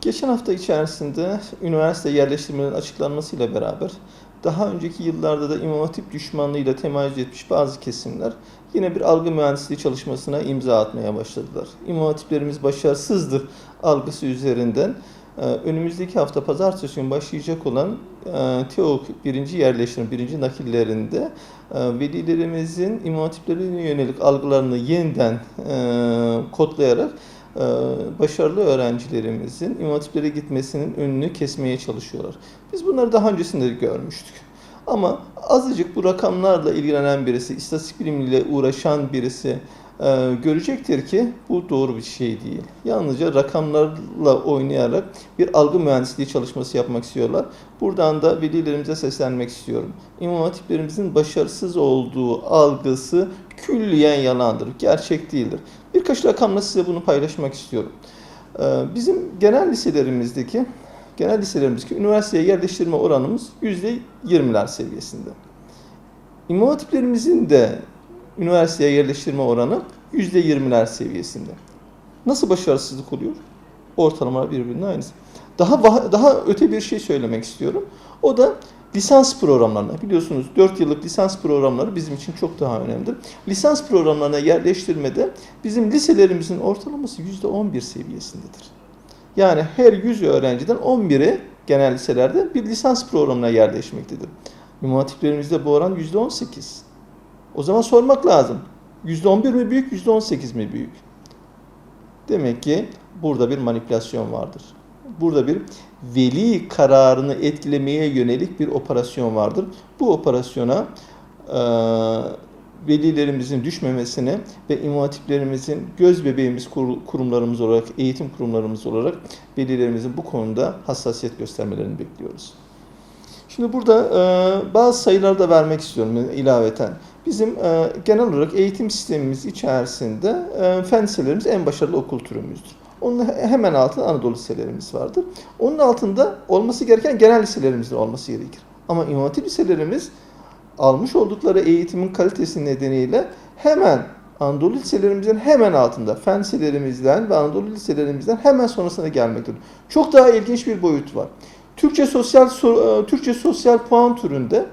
Geçen hafta içerisinde üniversite yerleştirmenin açıklanmasıyla beraber daha önceki yıllarda da İmam Hatip düşmanlığıyla temayüz etmiş bazı kesimler yine bir algı mühendisliği çalışmasına imza atmaya başladılar. İmam Hatiplerimiz başarısızdır algısı üzerinden e, önümüzdeki hafta pazartesi günü başlayacak olan e, TEOK birinci yerleştirme, birinci nakillerinde e, velilerimizin İmam Hatiplerine yönelik algılarını yeniden kodlayarak başarılı öğrencilerimizin İmam gitmesinin önünü kesmeye çalışıyorlar. Biz bunları daha öncesinde de görmüştük. Ama azıcık bu rakamlarla ilgilenen birisi, istatistik bilimiyle uğraşan birisi e, görecektir ki bu doğru bir şey değil. Yalnızca rakamlarla oynayarak bir algı mühendisliği çalışması yapmak istiyorlar. Buradan da velilerimize seslenmek istiyorum. İmam hatiplerimizin başarısız olduğu algısı külliyen yalandır, gerçek değildir. Birkaç rakamla size bunu paylaşmak istiyorum. E, bizim genel liselerimizdeki genel liselerimizdeki üniversiteye yerleştirme oranımız %20'ler seviyesinde. İmam hatiplerimizin de üniversiteye yerleştirme oranı %20'ler seviyesinde. Nasıl başarısızlık oluyor? Ortalamalar birbirinin aynısı. Daha daha öte bir şey söylemek istiyorum. O da lisans programlarına. Biliyorsunuz 4 yıllık lisans programları bizim için çok daha önemlidir. Lisans programlarına yerleştirmede bizim liselerimizin ortalaması %11 seviyesindedir. Yani her 100 öğrenciden 11'i genel liselerde bir lisans programına yerleşmektedir. İmam hatiplerimizde bu oran %18. O zaman sormak lazım. %11 mi büyük, %18 mi büyük? Demek ki burada bir manipülasyon vardır. Burada bir veli kararını etkilemeye yönelik bir operasyon vardır. Bu operasyona e, velilerimizin düşmemesini ve imam hatiplerimizin göz bebeğimiz kurumlarımız olarak, eğitim kurumlarımız olarak velilerimizin bu konuda hassasiyet göstermelerini bekliyoruz. Şimdi burada e, bazı sayılar da vermek istiyorum ilaveten. Bizim e, genel olarak eğitim sistemimiz içerisinde e, fen liselerimiz en başarılı okul türümüzdür. Onun hemen altında Anadolu liselerimiz vardır. Onun altında olması gereken genel liselerimiz de olması gerekir. Ama İmam Hatip liselerimiz almış oldukları eğitimin kalitesi nedeniyle hemen Anadolu liselerimizin hemen altında, fen liselerimizden ve Anadolu liselerimizden hemen sonrasına gelmektedir. Çok daha ilginç bir boyut var. Türkçe sosyal Türkçe sosyal puan türünde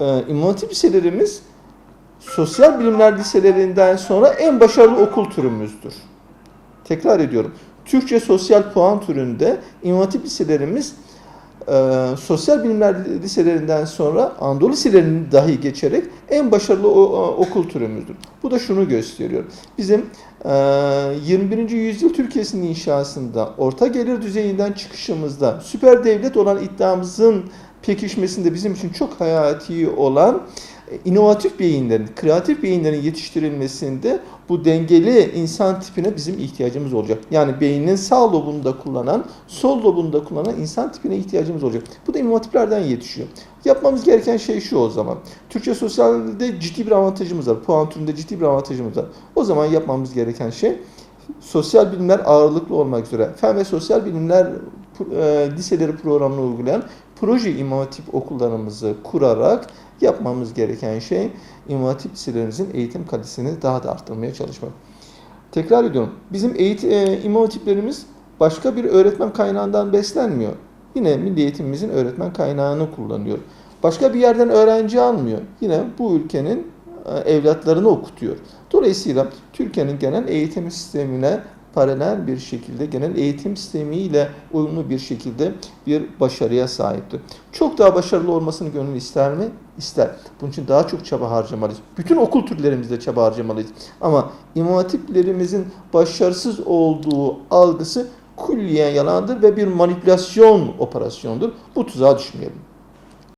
e, İmam Hatip liselerimiz sosyal bilimler liselerinden sonra en başarılı okul türümüzdür. Tekrar ediyorum. Türkçe sosyal puan türünde İmam Hatip liselerimiz e, sosyal bilimler liselerinden sonra Anadolu liselerini dahi geçerek en başarılı o, o, okul türümüzdür. Bu da şunu gösteriyor. Bizim e, 21. yüzyıl Türkiye'sinin inşasında, orta gelir düzeyinden çıkışımızda, süper devlet olan iddiamızın pekişmesinde bizim için çok hayati olan inovatif beyinlerin, kreatif beyinlerin yetiştirilmesinde bu dengeli insan tipine bizim ihtiyacımız olacak. Yani beynin sağ lobunda kullanan, sol lobunda kullanan insan tipine ihtiyacımız olacak. Bu da inovatiflerden yetişiyor. Yapmamız gereken şey şu o zaman. Türkçe sosyalde ciddi bir avantajımız var. Puan türünde ciddi bir avantajımız var. O zaman yapmamız gereken şey sosyal bilimler ağırlıklı olmak üzere fen ve sosyal bilimler e, liseleri programını uygulayan proje imam hatip okullarımızı kurarak yapmamız gereken şey imam hatip eğitim kalitesini daha da arttırmaya çalışmak. Tekrar ediyorum. Bizim eğitim, e, başka bir öğretmen kaynağından beslenmiyor. Yine milli eğitimimizin öğretmen kaynağını kullanıyor. Başka bir yerden öğrenci almıyor. Yine bu ülkenin e, evlatlarını okutuyor. Dolayısıyla Türkiye'nin genel eğitim sistemine paralel bir şekilde genel eğitim sistemiyle uyumlu bir şekilde bir başarıya sahiptir. Çok daha başarılı olmasını gönül ister mi? İster. Bunun için daha çok çaba harcamalıyız. Bütün okul türlerimizde çaba harcamalıyız. Ama imam hatiplerimizin başarısız olduğu algısı külliyen yalandır ve bir manipülasyon operasyondur. Bu tuzağa düşmeyelim.